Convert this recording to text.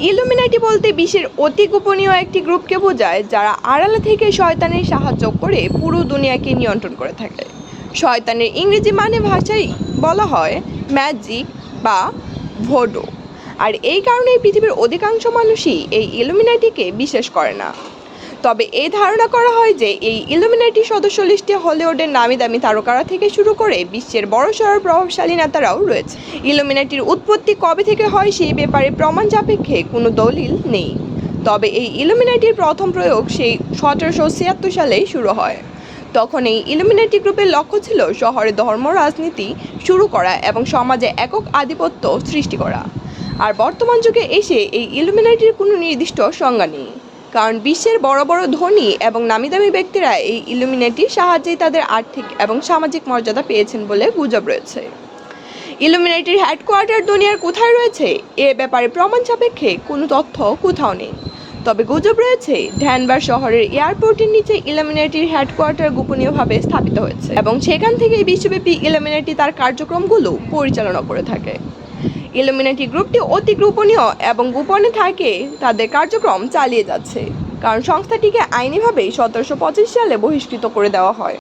Illuminati বলতে বিশ্বের অতি গোপনীয় একটি গ্রুপকে বোঝায়, যারা আড়ালে থেকে শয়তানের সাহায্য করে পুরো দুনিয়াকে নিয়ন্ত্রণ করে থাকে। শয়তানের ইংরেজি মানে ভাষায় বলা হয় ম্যাজিক বা ভোডো আর এই কারণেই পৃথিবীর অধিকাংশ মানুষই এই ইলুমিনাটিকে বিশ্বাস করে না। তবে এই ধারণা করা হয় যে এই ইলুমিনাটি সদস্য লিস্টে হলিউডের নামি দামি তারকারা থেকে শুরু করে বিশ্বের বড়সড় প্রভাবশালী নেতারাও রয়েছে। ইলুমিনাটির উৎপত্তি কবে থেকে হয় সেই ব্যাপারে প্রমাণ সাপেক্ষে কোনো দলিল নেই। তবে এই ইলুমিনাটির প্রথম প্রয়োগ সেই সতেরোশো ছিয়াত্তর সালেই শুরু হয়। তখন এই ইলুমিনাটি গ্রুপের লক্ষ্য ছিল শহরে ধর্ম, রাজনীতি শুরু করা এবং সমাজে একক আধিপত্য সৃষ্টি করা। আর বর্তমান যুগে এসে এই ইলুমিনাটির কোনো নির্দিষ্ট সংজ্ঞা নেই। কারণ বিশ্বের বড় বড় ধনী এবং নামিদামি ব্যক্তিরা এই ইলুমিনেটির সাহায্যেই তাদের আর্থিক এবং সামাজিক মর্যাদা পেয়েছেন বলে গুজব রয়েছে। ইলুমিনেটির হেডকোয়ার্টার দুনিয়ার কোথায় রয়েছে? এ ব্যাপারে প্রমাণ সাপেক্ষে কোনো তথ্য কোথাও নেই। তবে গুজব রয়েছে ধ্যানবার শহরের এয়ারপোর্টের নিচে ইলুমিনেটির হেডকোয়ার্টার গোপনীয়ভাবে স্থাপিত হয়েছে এবং সেখান থেকেই বিশ্বব্যাপী ইলুমিনেটি তার কার্যক্রমগুলো পরিচালনা করে থাকে। ইলুমিনাটি গ্রুপটি অতি গোপনীয় এবং গোপনে থাকে, তাদের কার্যক্রম চালিয়ে যাচ্ছে। কারণ সংস্থাটিকে আইনিভাবে সতেরোশো পঁচিশ সালে বহিষ্কৃত করে দেওয়া হয়।